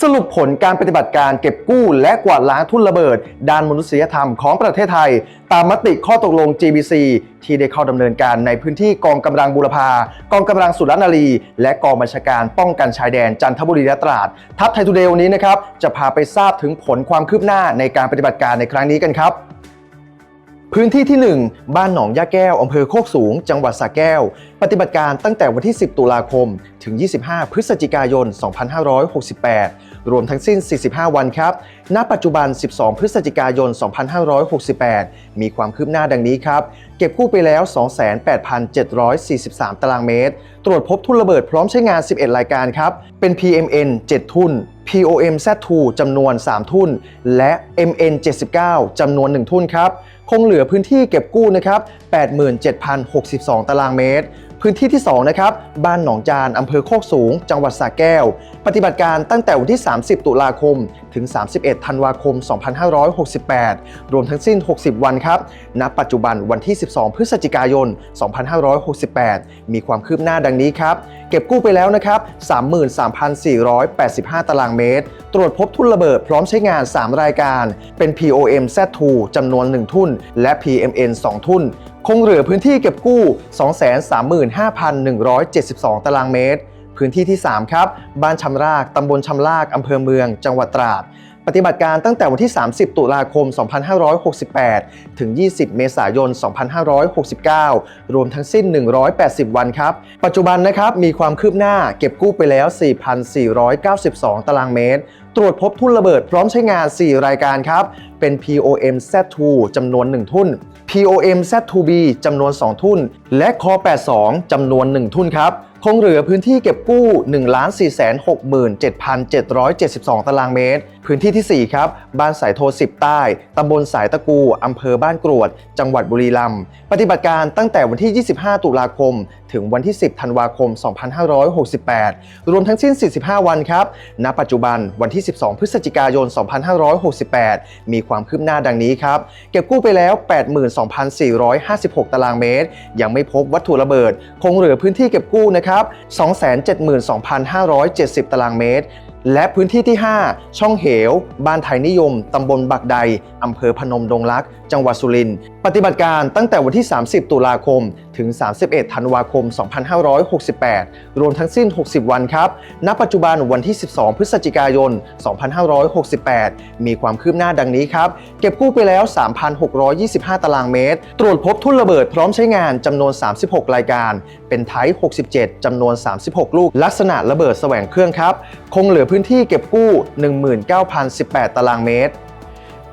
สรุปผลการปฏิบัติการเก็บกู้และกวาดล้างทุนระเบิด ด้านมนุษยธรรมของประเทศไทย ตามมติข้อตกลง GBC ที่ได้เข้าดำเนินการในพื้นที่กองกำลังบุรพา กองกำลังสุรนารี และกองบัญชาการป้องกันชายแดนจันทบุรีและตราด ทัพไทยทูเดย์วันนี้นะครับจะพาไปทราบถึงผลความคืบหน้าในการปฏิบัติการในครั้งนี้กันครับ พื้นที่ที่ 1 บ้านหนองย่าแก้วอำเภอโคกสูง จังหวัดสระแก้ว ปฏิบัติการตั้งแต่วันที่ 10 ตุลาคม ถึง 25 พฤศจิกายน 2568 รวมทั้งสิ้น 45 วันครับ ณ ปัจจุบัน 12 พฤศจิกายน 2568 มีความคืบหน้าดังนี้ครับ เก็บกู้ไปแล้ว 28,743 ตารางเมตร ตรวจพบทุ่นระเบิดพร้อมใช้งาน 11 รายการครับ เป็น PMN 7 ทุ่น POM Z2 จำนวน 3 ทุ่นและ MN 79จำนวน 1 ทุ่นครับ คงเหลือพื้นที่เก็บกู้นะครับ 87,062 ตารางเมตร พื้นที่ที่ 2 นะครับ บ้านหนองจานอำเภอโคกสูง จังหวัดสระแก้ว ปฏิบัติการตั้งแต่วันที่ 30 ตุลาคม ถึง 31 ธันวาคม 2568 รวมทั้งสิ้น 60 วันครับ ณ ปัจจุบันวันที่ 12 พฤศจิกายน 2568 มีความคืบหน้าดังนี้ครับ ก็บกู้ไปแล้วนะครับ 33,485 ตารางเมตร ตรวจพบทุ่นระเบิดพร้อมใช้งาน 3 รายการ เป็น POM Z2 จำนวน 1 ทุ่นและ PMN 2 ทุ่นคงเหลือพื้นที่เก็บกู้ 235,172 ตารางเมตร พื้นที่ที่ 3 ครับ บ้านชำราก ตำบลชำราก อำเภอเมือง จังหวัดตราด ปฏิบัติการตั้งแต่วันที่ 30 ตุลาคม 2568 ถึง 20 เมษายน 2569 รวมทั้งสิ้น 180 วันครับ ปัจจุบันนะครับ มีความคืบหน้าเก็บกู้ไปแล้ว 4,492 ตารางเมตร ตรวจพบทุ่นระเบิดพร้อมใช้งาน 4 รายการครับ เป็น POM Z2 จำนวน 1 ทุ่น POM Z2B จำนวน 2 ทุ่น และคอ82จำนวน 1 ทุ่นครับ คงเหลือพื้นที่เก็บกู้ 1,467,772 ตารางเมตร พื้นที่ที่ 4 ครับ บ้านสายโท10ใต้ ตำบลสายตะกู อำเภอบ้านกรวด จังหวัดบุรีรัมย์ ปฏิบัติการตั้งแต่วันที่ 25 ตุลาคม ถึงวันที่ 10 ธันวาคม 2568 รวมทั้งสิ้น 45 วันครับ ณ ปัจจุบันวันที่ 12 พฤศจิกายน 2568 มีความคืบหน้าดังนี้ครับ เก็บกู้ไปแล้ว 82,456 ตารางเมตร ยังไม่พบวัตถุระเบิด คงเหลือพื้นที่เก็บกู้นะครับ272,570 ตารางเมตร และพื้นที่ที่ 5 ช่องเหว บ้านไทยนิยม ตำบลบักใด อำเภอพนมดงรัก จังหวัดสุรินทร์ ปฏิบัติการตั้งแต่วันที่ 30 ตุลาคม ถึง 31 ธันวาคม 2568 รวมทั้งสิ้น 60 วันครับ ณ ปัจจุบันวันที่ 12 พฤศจิกายน 2568 มีความคืบหน้าดังนี้ครับ เก็บกู้ไปแล้ว 3,625 ตารางเมตร ตรวจพบทุ่นระเบิดพร้อมใช้งานจำนวน 36 รายการ เป็นไทป์67จำนวน 36 ลูก ลักษณะระเบิดแสวงเครื่องครับ คงเหลือพื้นที่เก็บกู้ 19,018 ตารางเมตร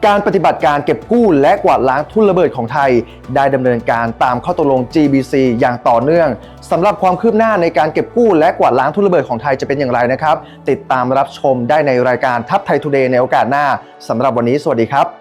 การปฏิบัติการเก็บกู้และกวาดล้างทุ่นระเบิดของไทย ได้ดำเนินการตามข้อตกลง GBC อย่างต่อเนื่องสำหรับความคืบหน้าในการเก็บกู้และกวาดล้างทุ่นระเบิดของไทยจะเป็นอย่างไรนะครับ ติดตามรับชมได้ในรายการทัพไทยทูเดย์ในโอกาสหน้าสำหรับวันนี้สวัสดีครับ